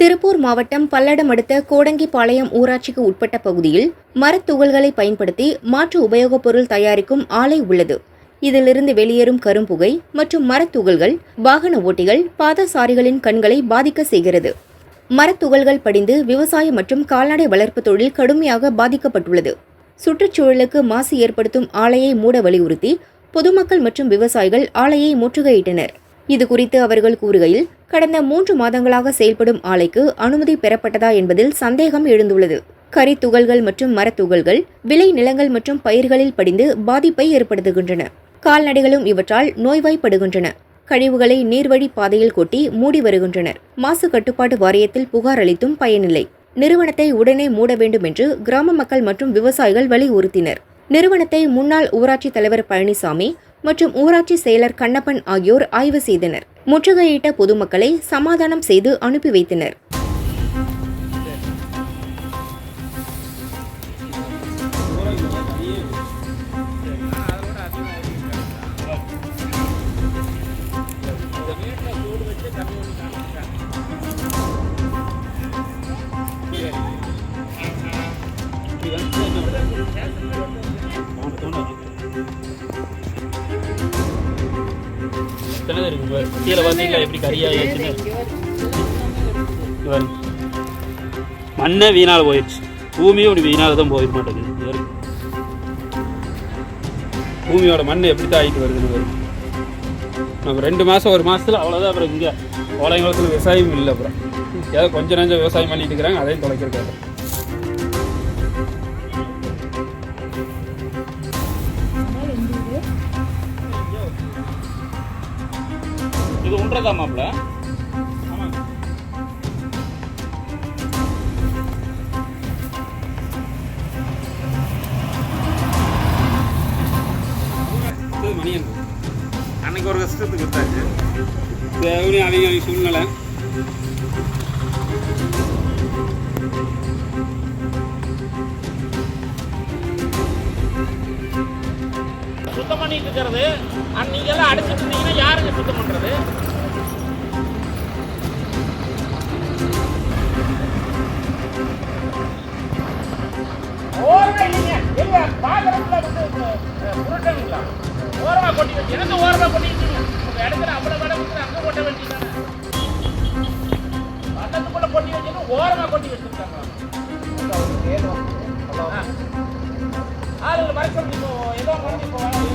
திருப்பூர் மாவட்டம் பல்லடம் அடுத்த கோடங்கிப்பாளையம் ஊராட்சிக்கு உட்பட்ட பகுதியில் மரத்துகள்களை பயன்படுத்தி மாற்று உபயோகப் பொருள் தயாரிக்கும் ஆலை உள்ளது. இதிலிருந்து வெளியேறும் கரும்புகை மற்றும் மரத்துகள்கள் வாகன ஓட்டிகள் பாதசாரிகளின் கண்களை பாதிக்க செய்கிறது. மரத்துகள்கள் படிந்து விவசாயம் மற்றும் கால்நடை வளர்ப்பு தொழில் கடுமையாக பாதிக்கப்பட்டுள்ளது. சுற்றுச்சூழலுக்கு மாசு ஏற்படுத்தும் ஆலையை மூட வலியுறுத்தி பொதுமக்கள் மற்றும் விவசாயிகள் ஆலையை முற்றுகையிட்டனர். இதுகுறித்து அவர்கள் கூறுகையில் கடந்த மூன்று மாதங்களாக செயல்படும் ஆலைக்கு அனுமதி பெறப்பட்டதா என்பதில் சந்தேகம் எழுந்துள்ளது. கரித்துகள்கள் மற்றும் மரத்துகள்கள் விளை நிலங்கள் மற்றும் பயிர்களில் படிந்து பாதிப்பை ஏற்படுத்துகின்றன. கால்நடைகளும் இவற்றால் நோய்வாய்ப்படுகின்றன. கழிவுகளை நீர்வழி பாதையில் கொட்டி மூடி வருகின்றனர். மாசு கட்டுப்பாட்டு வாரியத்தில் புகார் அளித்தும் பயனில்லை. நிறுவனத்தை உடனே மூட வேண்டும் என்று கிராம மக்கள் மற்றும் விவசாயிகள் வலியுறுத்தினர். நிறுவனத்தை முன்னாள் ஊராட்சி தலைவர் பழனிசாமி மற்றும் ஊராட்சி செயலர் கண்ணப்பன் ஆகியோர் ஆய்வு செய்தனர். முற்றுகையிட்ட பொதுமக்களை சமாதானம் செய்து அனுப்பி வைத்தனர். எத்தனை இருக்கு பாரு. கீழே பார்த்தீங்களா? எப்படி இங்க பாருங்க. மண்ணே வீணால போயிடுச்சு பூமியும் இப்படி வீணால தான் போயிட மாட்டேங்குது. பூமியோட மண் எப்படி தான் ஆகிட்டு வருதுன்னு பாருங்க நம்ம ரெண்டு மாதம் ஒரு மாதத்தில் அவ்வளோதான் அப்புறம் இங்கே. ஓலைங்குளத்தில் விவசாயம் இல்லை அப்புறம். ஏதோ கொஞ்சம் நஞ்சம் விவசாயம் பண்ணிட்டு இருக்கிறாங்க அதையும் தொலைக்கிறக்காக ஒன்றதா மாப்பிள்ள மணியன். அன்னைக்கு ஒரு கஷ்டத்துக்கு கொடுத்தாச்சு தேவனி அவங்க அவங்க சூழ்நிலை சுத்தம் பண்ணிட்டு இருக்கிறது. எல்லாம் அடிச்சிட்டு இருந்தீங்கன்னா யாருங்க சுத்தம் பண்றது? ஓரமா கொட்டி வச்சு எனக்கு ஓரமா கொட்டி வச்சுங்க உங்க இடத்துல அவ்வளவு இடம் இருக்குது அங்க கொட்ட வேண்டியதானே பக்கத்துக்குள்ள கொட்டி வச்சுட்டு ஓரமா கொட்டி வச்சிருக்காங்க ஆளுங்களை மறைச்சு இப்போ ஏதோ மறைச்சு இப்போ